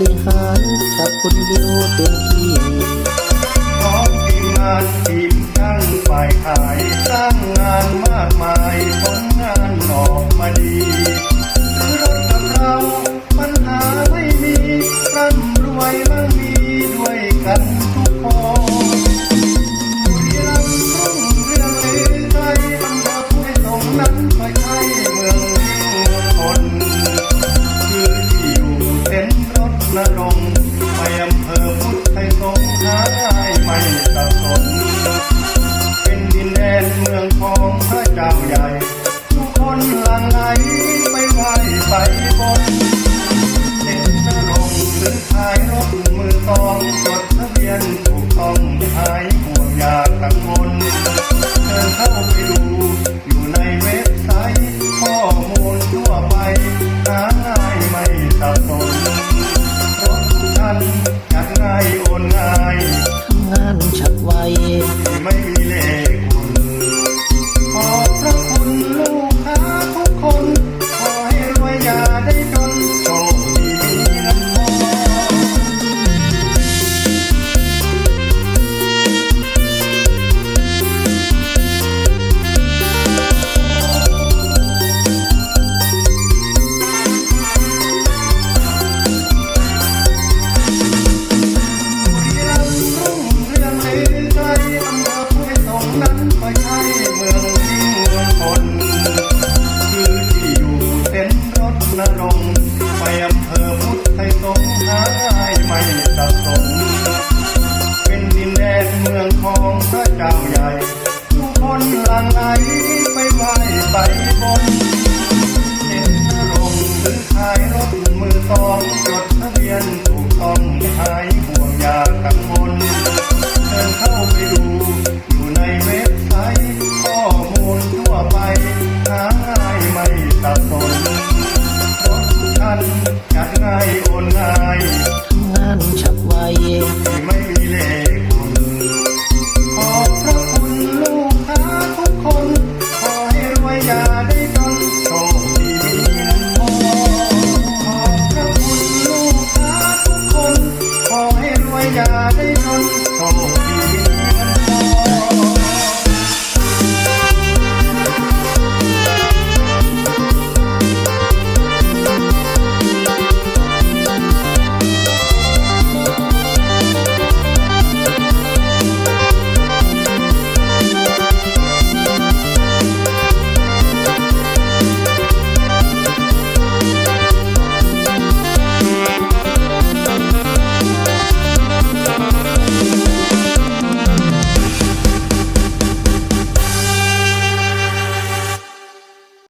ริหารกับคุณวิวเต็มที่พร้อมทีมงานทีมช่างฝ่าขายสร้างงานมากมาย อยอย่าได้ทนโทษ